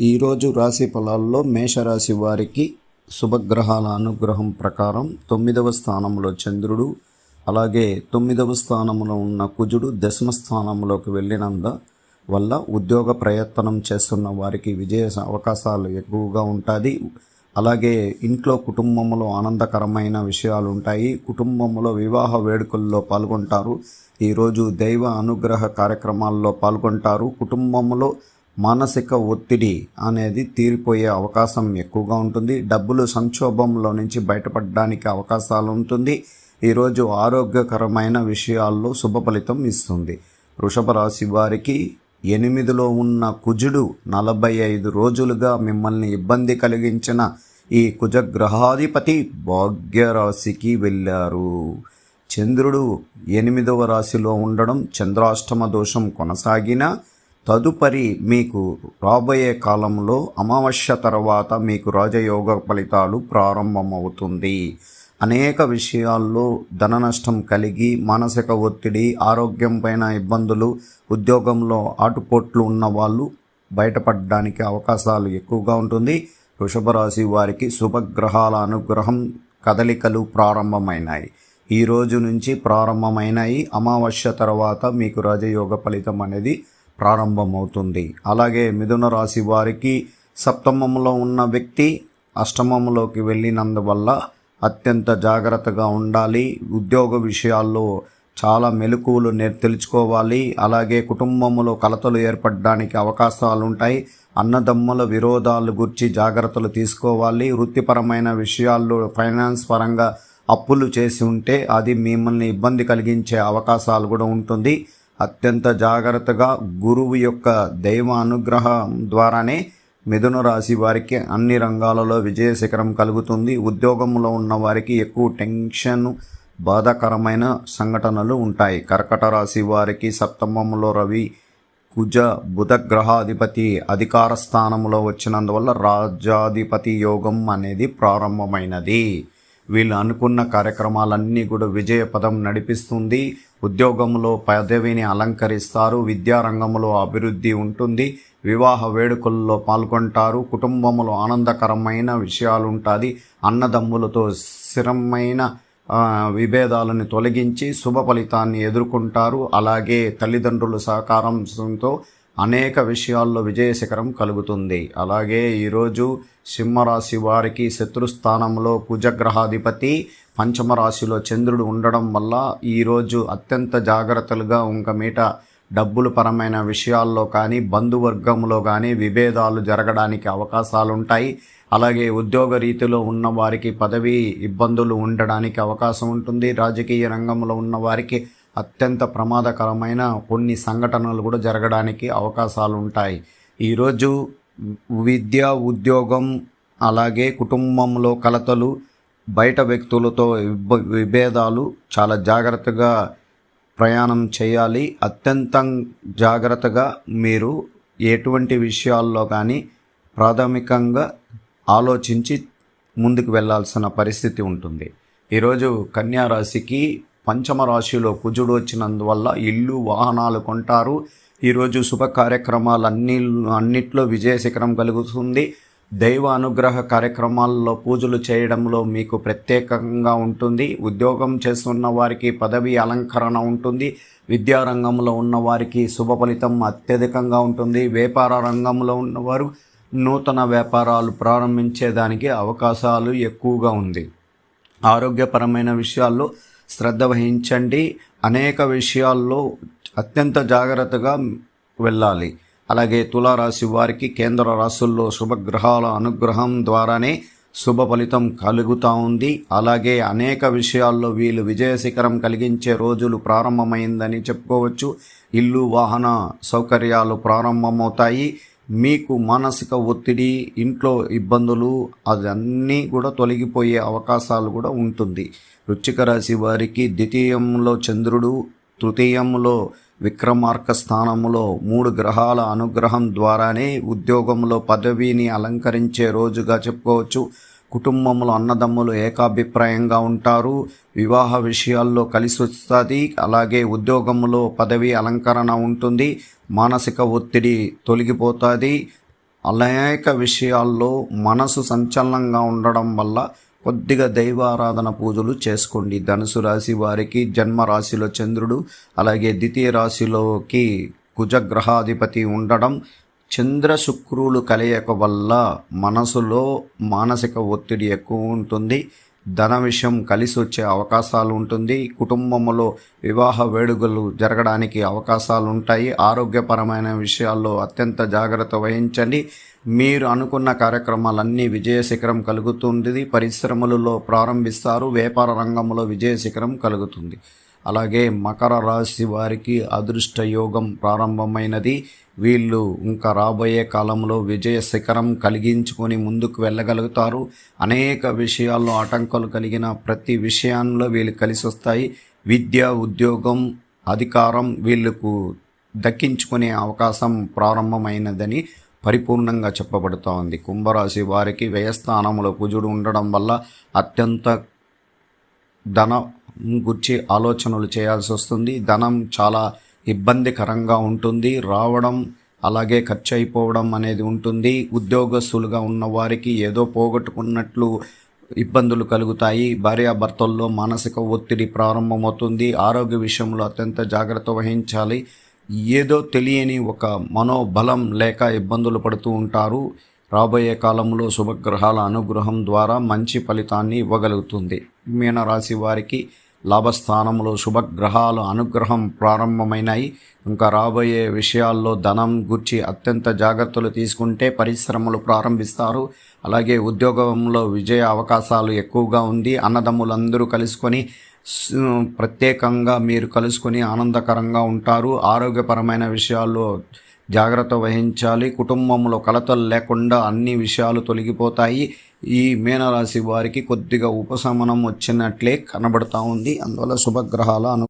ఈరోజు రాశి ఫలాల్లో మేషరాశి వారికి శుభగ్రహాల అనుగ్రహం ప్రకారం తొమ్మిదవ స్థానంలో చంద్రుడు అలాగే తొమ్మిదవ స్థానంలో ఉన్న కుజుడు దశమ స్థానంలోకి వెళ్ళినంత వల్ల ఉద్యోగ ప్రయత్నం చేస్తున్న వారికి విజయ అవకాశాలు ఎక్కువగా ఉంటుంది. అలాగే ఇంట్లో కుటుంబంలో ఆనందకరమైన విషయాలు ఉంటాయి. కుటుంబంలో వివాహ వేడుకల్లో పాల్గొంటారు. ఈరోజు దైవ అనుగ్రహ కార్యక్రమాల్లో పాల్గొంటారు. కుటుంబంలో మానసిక ఒత్తిడి అనేది తీరిపోయే అవకాశం ఎక్కువగా ఉంటుంది. డబ్బులు సంక్షోభంలో నుంచి బయటపడడానికి అవకాశాలు ఉంటుంది. ఈరోజు ఆరోగ్యకరమైన విషయాల్లో శుభ ఫలితం ఇస్తుంది. వృషభ రాశి వారికి ఎనిమిదిలో ఉన్న కుజుడు నలభై ఐదు రోజులుగా మిమ్మల్ని ఇబ్బంది కలిగించిన ఈ కుజగ్రహాధిపతి భాగ్యరాశికి వెళ్ళారు. చంద్రుడు ఎనిమిదవ రాశిలో ఉండడం చంద్రాష్టమ దోషం కొనసాగిన తదుపరి మీకు రాబోయే కాలంలో అమావాస్య తర్వాత మీకు రాజయోగ ఫలితాలు ప్రారంభమవుతుంది. అనేక విషయాల్లో ధన నష్టం కలిగి మానసిక ఒత్తిడి ఆరోగ్యం పైన ఇబ్బందులు ఉద్యోగంలో ఆటుపోట్లు ఉన్న వాళ్ళు బయటపడడానికి అవకాశాలు ఎక్కువగా ఉంటుంది. వృషభ రాశి వారికి శుభగ్రహాల అనుగ్రహం కదలికలు ప్రారంభమైనాయి. ఈ రోజు నుంచి ప్రారంభమైనాయి. అమావాస్య తర్వాత మీకు రాజయోగ ఫలితం అనేది ప్రారంభమవుతుంది. అలాగే మిథున రాశి వారికి సప్తమంలో ఉన్న వ్యక్తి అష్టమంలోకి వెళ్ళినందువల్ల అత్యంత జాగ్రత్తగా ఉండాలి. ఉద్యోగ విషయాల్లో చాలా మెలకువలు నేర్ తెలుసుకోవాలి. అలాగే కుటుంబంలో కలతలు ఏర్పడడానికి అవకాశాలు ఉంటాయి అన్నదమ్ముల విరోధాలు గురించి జాగ్రత్తలు తీసుకోవాలి. వృత్తిపరమైన విషయాల్లో ఫైనాన్స్ పరంగా అప్పులు చేసి ఉంటే అది మిమ్మల్ని ఇబ్బంది కలిగించే అవకాశాలు కూడా ఉంటుంది. అత్యంత జాగ్రత్తగా గురువు యొక్క దైవ అనుగ్రహం ద్వారానే మిథున రాశి వారికి అన్ని రంగాలలో విజయ శిఖరం కలుగుతుంది. ఉద్యోగంలో ఉన్న వారికి ఎక్కువ టెన్షన్ బాధాకరమైన సంఘటనలు ఉంటాయి. కర్కట రాశి వారికి సప్తమంలో రవి కుజ బుధ గ్రహాధిపతి అధికార స్థానంలో వచ్చినందువల్ల రాజాధిపతి యోగం అనేది ప్రారంభమైనది. వీళ్ళు అనుకున్న కార్యక్రమాలన్నీ కూడా విజయపదం నడిపిస్తుంది. ఉద్యోగంలో పదవిని అలంకరిస్తారు. విద్యారంగంలో అభివృద్ధి ఉంటుంది. వివాహ వేడుకల్లో పాల్గొంటారు. కుటుంబంలో ఆనందకరమైన విషయాలు ఉంటుంది అన్నదమ్ములతో స్థిరమైన విభేదాలను తొలగించి శుభ ఫలితాన్ని ఎదుర్కొంటారు. అలాగే తల్లిదండ్రుల సహకారంతో అనేక విషయాల్లో విజయశిఖరం కలుగుతుంది. అలాగే ఈరోజు సింహరాశి వారికి శత్రుస్థానంలో కుజగ్రహాధిపతి పంచమరాశిలో చంద్రుడు ఉండడం వల్ల ఈరోజు అత్యంత జాగ్రత్తలుగా ఇంక మీట డబ్బులు పరమైన విషయాల్లో కానీ బంధువర్గంలో కానీ విభేదాలు జరగడానికి అవకాశాలు ఉంటాయి అలాగే ఉద్యోగ రీతిలో ఉన్న వారికి పదవి ఇబ్బందులు ఉండడానికి అవకాశం ఉంటుంది. రాజకీయ రంగంలో ఉన్న వారికి అత్యంత ప్రమాదకరమైన కొన్ని సంఘటనలు కూడా జరగడానికి అవకాశాలు ఉంటాయి. ఈరోజు విద్య ఉద్యోగం అలాగే కుటుంబంలో కలతలు బయట వ్యక్తులతో విభేదాలు చాలా జాగ్రత్తగా ప్రయాణం చేయాలి. అత్యంతం జాగ్రత్తగా మీరు ఎటువంటి విషయాల్లో కానీ ప్రాథమికంగా ఆలోచించి ముందుకు వెళ్ళాల్సిన పరిస్థితి ఉంటుంది. ఈరోజు కన్యా రాశికి పంచమ రాశిలో కుజుడు వచ్చినందువల్ల ఇల్లు వాహనాలు కొంటారు. ఈరోజు శుభ కార్యక్రమాలు అన్ని అన్నిట్లో విజయ శిఖరం కలుగుతుంది. దైవ అనుగ్రహ కార్యక్రమాల్లో పూజలు చేయడంలో మీకు ప్రత్యేకంగా ఉంటుంది. ఉద్యోగం చేస్తున్న వారికి పదవి అలంకరణ ఉంటుంది. విద్యారంగంలో ఉన్న వారికి శుభ ఫలితం అత్యధికంగా ఉంటుంది. వ్యాపార రంగంలో ఉన్నవారు నూతన వ్యాపారాలు ప్రారంభించేదానికి అవకాశాలు ఎక్కువగా ఉంది. ఆరోగ్యపరమైన విషయాల్లో శ్రద్ధ వహించండి. అనేక విషయాల్లో అత్యంత జాగ్రత్తగా వెళ్ళాలి. అలాగే తులారాశి వారికి కేంద్ర రాశుల్లో శుభగ్రహాల అనుగ్రహం ద్వారానే శుభ ఫలితం కలుగుతూ ఉంది. అలాగే అనేక విషయాల్లో వీళ్ళు విజయశిఖరం కలిగించే రోజులు ప్రారంభమైందని చెప్పుకోవచ్చు. ఇల్లు వాహన సౌకర్యాలు ప్రారంభమవుతాయి. మీకు మానసిక ఒత్తిడి ఇంట్లో ఇబ్బందులు అదన్నీ కూడా తొలగిపోయే అవకాశాలు కూడా ఉంటుంది. వృచ్చిక రాశి వారికి ద్వితీయంలో చంద్రుడు తృతీయంలో విక్రమార్క స్థానంలో మూడు గ్రహాల అనుగ్రహం ద్వారానే ఉద్యోగంలో పదవిని అలంకరించే రోజుగా చెప్పుకోవచ్చు. కుటుంబంలో అన్నదమ్ములు ఏకాభిప్రాయంగా ఉంటారు. వివాహ విషయాల్లో కలిసి వస్తుంది. అలాగే ఉద్యోగంలో పదవి అలంకరణ ఉంటుంది. మానసిక ఒత్తిడి తొలగిపోతుంది. అనేక విషయాల్లో మనసు సంచలనంగా ఉండడం వల్ల కొద్దిగా దైవారాధన పూజలు చేసుకోండి. ధనుసు రాశి వారికి జన్మ రాశిలో చంద్రుడు అలాగే ద్వితీయ రాశిలోకి కుజగ్రహాధిపతి ఉండడం చంద్ర శుక్రులు కలయిక వల్ల మనసులో మానసిక ఒత్తిడి ఎక్కువ ఉంటుంది. ధన విషయం కలిసి వచ్చే అవకాశాలు ఉంటుంది. కుటుంబంలో వివాహ వేడుకలు జరగడానికి అవకాశాలు ఉంటాయి. ఆరోగ్యపరమైన విషయాల్లో అత్యంత జాగ్రత్త వహించండి. మీరు అనుకున్న కార్యక్రమాలన్నీ విజయ శిఖరం కలుగుతుంది. పరిశ్రమలలో ప్రారంభిస్తారు. వ్యాపార రంగంలో విజయ శిఖరం కలుగుతుంది. అలాగే మకర రాశి వారికి అదృష్ట యోగం ప్రారంభమైనది. వీళ్ళు ఇంకా రాబోయే కాలంలో విజయ శిఖరం కలిగించుకొని ముందుకు వెళ్ళగలుగుతారు. అనేక విషయాల్లో ఆటంకాలు కలిగిన ప్రతి విషయంలో వీళ్ళు కలిసి వస్తాయి విద్య ఉద్యోగం అధికారం వీళ్ళకు దక్కించుకునే అవకాశం ప్రారంభమైనదని పరిపూర్ణంగా చెప్పబడుతూ ఉంది కుంభరాశి వారికి వ్యయస్థానంలో కుజుడు ఉండడం వల్ల అత్యంత ధన గురించి ఆలోచనలు చేయాల్సి వస్తుంది. ధనం చాలా ఇబ్బందికరంగా ఉంటుంది. రావడం అలాగే ఖర్చు అయిపోవడం అనేది ఉంటుంది. ఉద్యోగస్తులుగా ఉన్న వారికి ఏదో పోగొట్టుకున్నట్లు ఇబ్బందులు కలుగుతాయి. భార్యాభర్తల్లో మానసిక ఒత్తిడి ప్రారంభమవుతుంది. ఆరోగ్య విషయంలో అత్యంత జాగ్రత్త వహించాలి. ఏదో తెలియని ఒక మనోబలం లేక ఇబ్బందులు పడుతూ ఉంటారు. రాబోయే కాలంలో శుభగ్రహాల అనుగ్రహం ద్వారా మంచి ఫలితాన్ని ఇవ్వగలుగుతుంది. మీనరాశి వారికి లాభస్థానంలో శుభగ్రహాలు అనుగ్రహం ప్రారంభమైనాయి. ఇంకా రాబోయే విషయాల్లో ధనం గుర్చి అత్యంత జాగ్రత్తలు తీసుకుంటే పరిశ్రమలు ప్రారంభిస్తారు. అలాగే ఉద్యోగంలో విజయ అవకాశాలు ఎక్కువగా ఉంది. అన్నదమ్ములందరూ కలుసుకొని ప్రత్యేకంగా మీరు కలుసుకొని ఆనందకరంగా ఉంటారు. ఆరోగ్యపరమైన విషయాల్లో జాగ్రత్త వహించాలి. కుటుంబంలో కలతలు లేకుండా అన్ని విషయాలు తొలగిపోతాయి. ఈ మీనరాశి వారికి కొద్దిగా ఉపశమనం వచ్చినట్లే కనబడతా ఉంది. అందువల్ల శుభగ్రహాల అను